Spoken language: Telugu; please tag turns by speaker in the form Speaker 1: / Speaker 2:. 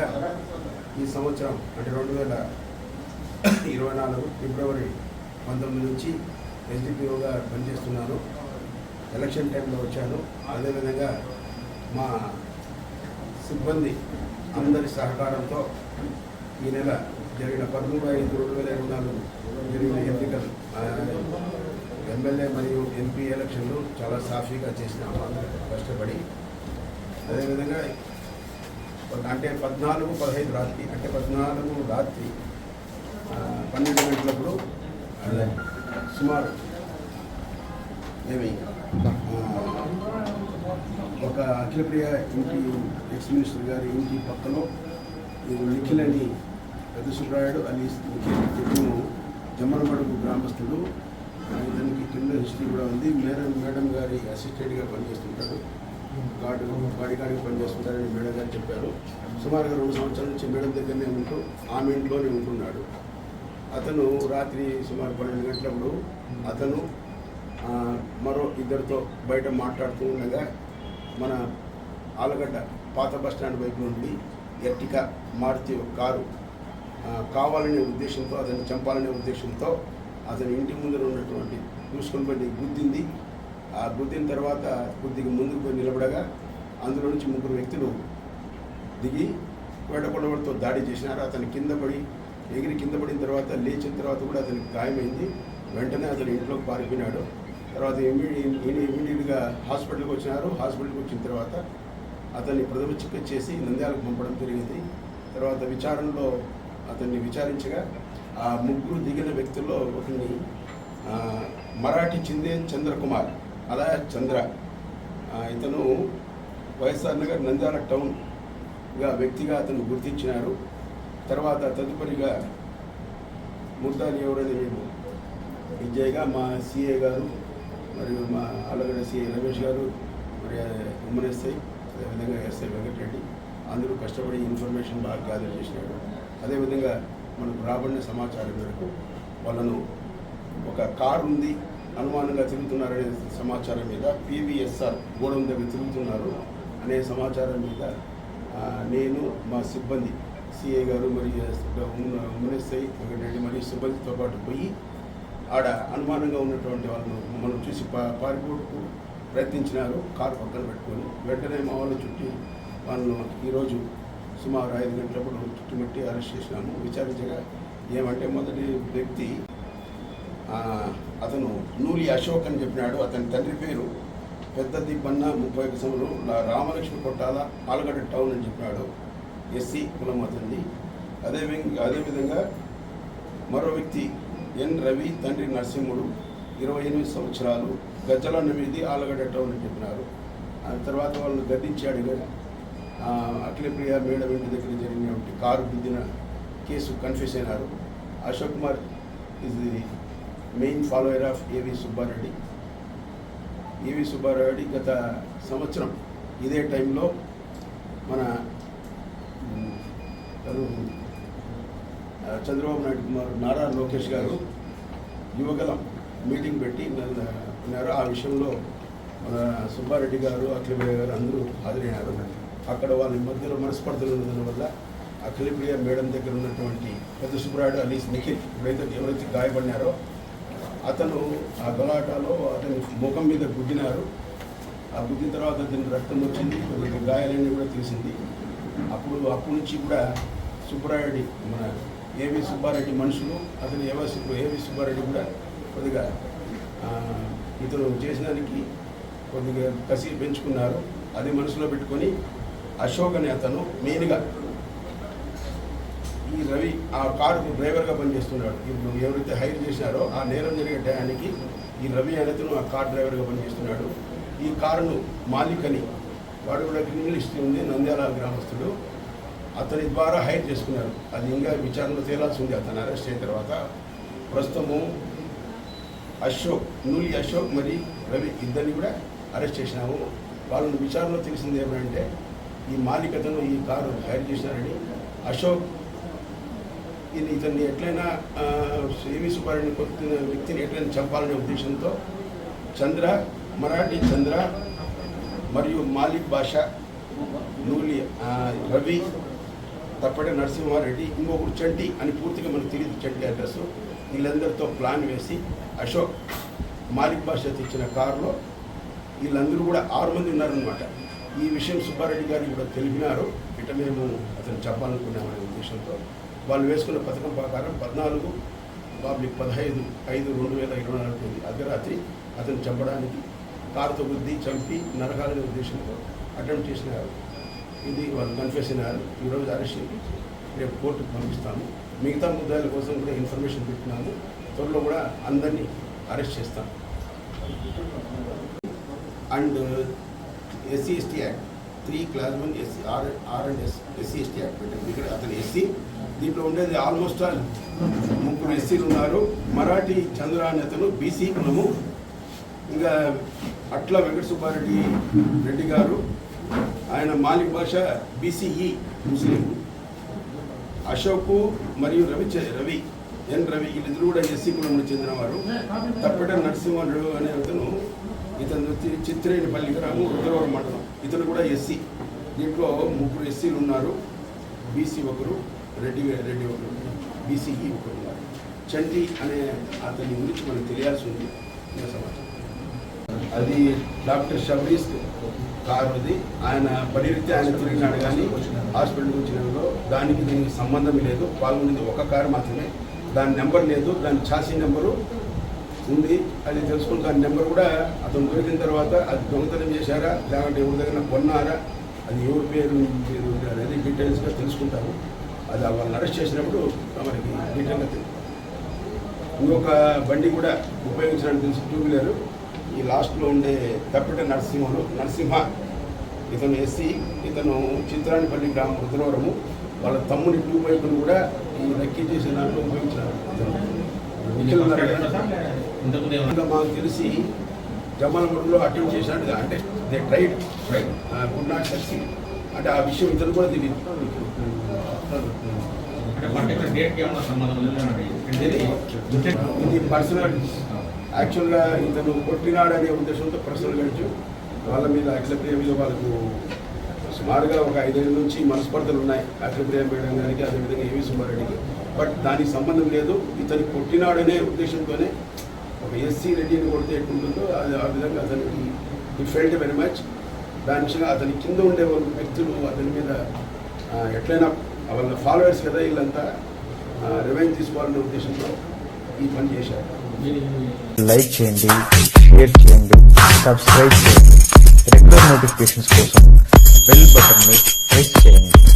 Speaker 1: విధంగా ఈ సంవత్సరం అంటే రెండు వేల ఇరవై నాలుగు ఫిబ్రవరి పంతొమ్మిది నుంచి ఎస్డిపిఓగా పనిచేస్తున్నాను. ఎలక్షన్ టైంలో వచ్చాను. అదేవిధంగా మా సిబ్బంది అందరి సహకారంతో ఈ నెల జరిగిన పదమూడు ఐదు రెండు వేల ఇరవై నాలుగు జరిగిన ఎన్నికలు ఎమ్మెల్యే మరియు ఎంపీ ఎలక్షన్లు చాలా సాఫీగా చేసినాము అందరూ కష్టపడి అదేవిధంగా అంటే పద్నాలుగు పదహైదు రాత్రి అంటే పద్నాలుగు రాత్రి పన్నెండు గంటలప్పుడు సుమారు ఏమి? ఒక అఖిలప్రియ ఇంటి ఎక్స్ మినిస్టర్ గారి ఇంటి పక్కలో ఈ నిఖిల్ అని పెద్ద సుబ్రాయుడు అలీ నిఖిల్ ఇతను జమ్మనమడుగు గ్రామస్తుడు ఇతనికి కింద హిస్టరీ కూడా ఉంది. మేడం మేడం గారి అసిస్టెంట్గా పనిచేస్తుంటాడు. గాడు గాడి గాడికి పనిచేస్తుంటారని మేడం గారు చెప్పారు. సుమారుగా రెండు సంవత్సరాల నుంచి మేడం దగ్గరనే ఉంటూ ఆమె ఇంట్లోనే ఉంటున్నాడు. అతను రాత్రి సుమారు పన్నెండు గంటలప్పుడు అతను మరో ఇద్దరితో బయట మాట్లాడుతూ ఉండగా మన ఆలగడ్డ పాత బస్ స్టాండ్ వైపు నుండి ఎర్టికా మారుతి ఒక కారు కావాలనే ఉద్దేశంతో అతన్ని చంపాలనే ఉద్దేశంతో అతని ఇంటి ముందర ఉన్నటువంటి చూసుకొని బట్టి గుద్దింది ఆ గుద్దిన తర్వాత కొద్దిగా ముందుకు పోయి నిలబడగా అందులో నుంచి ముగ్గురు వ్యక్తులు దిగి వేటకొండవాడితో దాడి చేసినారు. అతను కింద పడి ఎగిరి కింద పడిన తర్వాత లేచిన తర్వాత కూడా అతనికి గాయమైంది. వెంటనే అతను ఇంట్లోకి పారిపోయినాడు. తర్వాత ఇమీడియట్గా హాస్పిటల్కి వచ్చినారు. హాస్పిటల్కి వచ్చిన తర్వాత అతన్ని ప్రథమ చికిత్స చేసి నంద్యాలకు పంపడం జరిగింది. తర్వాత విచారణలో అతన్ని విచారించగా ఆ ముగ్గురు దిగిన వ్యక్తుల్లో ఒకరిని మరాఠీ చిందే చంద్రకుమార్. అలా చంద్ర. ఇతను వైఎస్ఆర్ నగర్ నంద్యాల టౌన్గా వ్యక్తిగా అతను గుర్తించినారు. తర్వాత తదుపరిగా ముద్దాలు ఎవరని మేము విజయ్గా మా సిఏ గారు మరియు మా ఆలగడ్డ సిఏ రమేష్ గారు మరి ఉమ్మన్ ఎస్ఐ అదేవిధంగా ఎస్ఐ వెంకటరెడ్డి అందరూ కష్టపడి ఇన్ఫర్మేషన్ బాగా గ్యాదర్ చేసినాడు అదేవిధంగా మనకు రాబడిన సమాచారం మేరకు వాళ్ళను ఒక కారు ఉంది అనుమానంగా తిరుగుతున్నారనే సమాచారం మీద పీవీఎస్ఆర్ గోడం దగ్గర తిరుగుతున్నారు అనే సమాచారం మీద నేను మా సిబ్బంది సిఏ గారు మరియు ఉమ్మనెస్ఐ వెంకటరెడ్డి మరియు సిబ్బందితో పాటు పోయి ఆడ అనుమానంగా ఉన్నటువంటి వాళ్ళను మనం చూసి పా పారిపోటుకు ప్రయత్నించినారు. కారు పక్కన పెట్టుకొని వెంటనే మా వాళ్ళు చుట్టి వాళ్ళను ఈరోజు సుమారు ఐదు గంటలప్పుడు చుట్టుముట్టి అరెస్ట్ చేసినాము. విచారించగా ఏమంటే మొదటి వ్యక్తి అతను నూలి అశోక్ అని చెప్పినాడు. అతని తండ్రి పేరు పెద్ద దిబ్బన్న ముప్పై ఒక సంవత్సరం రామలక్ష్మి కొట్టాల ఆలగడ్డ టౌన్ అని చెప్పినాడు. ఎస్సీ కులం అతన్ని అదే అదేవిధంగా మరో వ్యక్తి ఎన్ రవి తండ్రి నరసింహుడు ఇరవై ఎనిమిది సంవత్సరాలు గజ్జలన్న మీది ఆలగడ్డ టౌన్ అని చెప్పినారు. ఆ తర్వాత వాళ్ళని గద్దించాడు కదా అఖిలప్రియ మేడం ఇంటి దగ్గర జరిగినటువంటి కారు గుద్దిన కేసు కన్ఫ్యూస్ అయినారు. అశోక్ కుమార్ ఇది మెయిన్ ఫాలోయర్ ఆఫ్ ఏవి సుబ్బారెడ్డి ఏవి సుబ్బారెడ్డి గత సంవత్సరం ఇదే టైంలో మన తను చంద్రబాబు నాయుడు కుమార్ నారా లోకేష్ గారు యువగలం మీటింగ్ పెట్టి ఉన్నారు ఆ విషయంలో మన సుబ్బారెడ్డి గారు అఖిలప్రియ గారు అందరూ హాజరైనారు. అక్కడ వాళ్ళ మధ్యలో మనస్పర్ధలు ఉండడం వల్ల అఖిలప్రియ మేడం దగ్గర ఉన్నటువంటి పెద్ద సుబ్బారాయుడు అలీస్ నిఖిల్ ఎవరైతే ఎవరైతే గాయపడినారో అతను ఆ గలాటాలో అతని ముఖం మీద గుద్దినారు. ఆ గుద్దిన తర్వాత అతనికి రక్తం వచ్చింది కొద్దిగా గాయాలన్నీ కూడా తీసింది. అప్పుడు అప్పటి నుంచి కూడా సుబ్బారెడ్డి మన ఏవి సుబ్బారెడ్డి మనుషులు అతను ఏవో ఏవి సుబ్బారెడ్డి కూడా కొద్దిగా ఇతను చేసినానికి కొద్దిగా కసి పెంచుకున్నారు. అది మనసులో పెట్టుకొని అశోక్ అనే అతను మెయిన్గా ఈ రవి ఆ కారుకు డ్రైవర్గా పనిచేస్తున్నాడు. ఇప్పుడు ఎవరైతే హైర్ చేశారో ఆ నేరం జరిగే టయానికి ఈ రవి అనేతను ఆ కార్ డ్రైవర్గా పనిచేస్తున్నాడు. ఈ కారును మాలిక్ అని వాడు కూడా క్రిమినల్ హిస్టరీ ఉంది. నంద్యాల గ్రామస్తుడు. అతని ద్వారా హైర్ చేసుకున్నారు అది ఇంకా విచారణలో తేలాల్సి ఉంది. అతను అరెస్ట్ అయిన తర్వాత ప్రస్తుతము అశోక్ నూలి అశోక్ మరి రవి ఇద్దరిని కూడా అరెస్ట్ చేసినాము. వాళ్ళని విచారణలో తెలిసింది ఏమంటే ఈ మాలికతను ఈ కారు హైర్ చేసినారని అశోక్ ఇది ఇతన్ని ఎట్లయినా ఆ, సుబ్బారెడ్డి సుబ్బారెడ్డిని వ్యక్తిని ఎట్లయినా చంపాలనే ఉద్దేశంతో చంద్ర మరాఠీ చంద్ర మరియు మాలిక్ భాష నూలి రవి తప్పటి నరసింహారెడ్డి ఇంకొకరు చంటి అని పూర్తిగా మనకు తెలియదు చంటి అడ్రస్ వీళ్ళందరితో ప్లాన్ వేసి అశోక్ మాలిక్ భాష తెచ్చిన కారులో వీళ్ళందరూ కూడా ఆరు మంది ఉన్నారనమాట ఈ విషయం సుబ్బారెడ్డి గారికి కూడా తెలిపినారు. ఇట మేము అతను చెప్పాలనుకున్నామనే ఉద్దేశంతో వాళ్ళు వేసుకున్న పథకం ప్రకారం పద్నాలుగు పబ్లిక్ పదహైదు ఐదు రెండు వేల ఇరవై నాలుగు అర్ధరాత్రి అతను చంపడానికి కారుతో బుద్ధి చంపి నరకాలనే ఉద్దేశంతో అటెంప్ట్ చేసినారు. ఇది వాళ్ళు కన్ఫెస్ అయినారు. ఈరోజు అరెస్ట్ చేసి రేపు కోర్టుకు పంపిస్తాము. మిగతా ముద్దాయిల కోసం కూడా ఇన్ఫర్మేషన్ పెట్టినాము త్వరలో కూడా అందరినీ అరెస్ట్ చేస్తాం. And SC ST act three class one SC R R and S SC ST act పెట్టింది ఇక్కడ అతను ఎస్సీ దీంట్లో ఉండేది ఆల్మోస్ట్ ఆల్ ముగ్గురు ఎస్సీలు ఉన్నారు. మరాఠీ చంద్ర అనే అతను బీసీ కులము. ఇంకా అట్ల వెంకట సుబ్బారెడ్డి రెడ్డి గారు ఆయన మాలిక్ భాష బీసీఈ ముస్లిం. అశోక్ మరియు రవి రవి ఎన్ రవి వీళ్ళిద్దరు కూడా ఎస్సీ కులంలో చెందినవారు. తప్పట నరసింహుడు అనే అతను ఇతను చిత్రేణిపల్లి గ్రామం రుద్రవరం మండలం. ఇతను కూడా ఎస్సీ. దీంట్లో ముగ్గురు ఎస్సీలు ఉన్నారు. బీసీ ఒకరు రెడ్డి రెడ్డి ఒకరు బీసీఈ ఒకరు ఉన్నారు. చంటి అనే అతని గురించి మనం తెలియాల్సి ఉంది. సమాచారం అది డాక్టర్ షబరీస్ కారు అది ఆయన పరిగెత్తి ఆయన తిరిగినాడు కానీ హాస్పిటల్కి వచ్చినలో దానికి దీనికి సంబంధం లేదు. పాల్గొనేది ఒక కారు మాత్రమే. దాని నెంబర్ లేదు. దాని ఛాసీ నెంబరు ఉంది. అది తెలుసుకుని దాని నెంబర్ కూడా అతను దొరికిన తర్వాత అది దొంగతనం చేశారా? లేకుంటే ఎవరి దగ్గర కొన్నారా? అది ఎవరి పేరు పేరు అనేది డీటెయిల్స్గా తెలుసుకుంటాము. అది వాళ్ళని అరెస్ట్ చేసినప్పుడు మనకి డీటెయిల్గా తెలుసు ఇంకొక బండి కూడా ఉపయోగించడానికి తెలిసి. టూ వీలర్ ఈ లాస్ట్లో ఉండే కప్పిట నరసింహుడు నరసింహ ఇతను ఎస్సీ ఇతను చిత్రానిపల్లి గ్రామం రుద్రవరము. వాళ్ళ తమ్ముని టూ బైకులు కూడా ఈ లక్కీ చేసిన దాంట్లో ఉపయోగించారు మాకు తెలిసి జమ్మలమూరులో అటెంప్ట్ చేసినట్టు అంటే they tried. Good not succeed అంటే ఆ విషయం ఇతను కూడా తెలియదు. ఇది పర్సనల్ యాక్చువల్గా ఇతను కొట్టినాడనే ఉద్దేశంతో పర్సనల్ గడిచు వాళ్ళ మీద అఖిలప్రియ మీద వాళ్ళకు సుమారుగా ఒక ఐదేళ్ళ నుంచి మనస్పర్ధలు ఉన్నాయి. అఖిలప్రియ మేడం గారికి అదేవిధంగా ఏవి సుబ్బారెడ్డికి. బట్ దానికి సంబంధం లేదు. ఇతను కొట్టినాడనే ఉద్దేశంతోనే ఒక ఎస్సీ రెడ్డిని కొడితే ఎట్టుంటుందో అది ఆ విధంగా అతనికి ఈ ఫెల్ట్ వెరీ మచ్ దాని విషయంగా అతని కింద ఉండే వాళ్ళు వ్యక్తులు అతని మీద ఎట్లయినా వాళ్ళ ఫాలోవర్స్ కదా వీళ్ళంతా రివెంజ్ తీసుకోవాలనే ఉద్దేశంతో ఈ పని చేశారు.
Speaker 2: లైక్ చేయండి షేర్ చేయండి సబ్స్క్రైబ్ చేయండి. రెగ్యులర్ నోటిఫికేషన్స్ కోసం bell button will press change.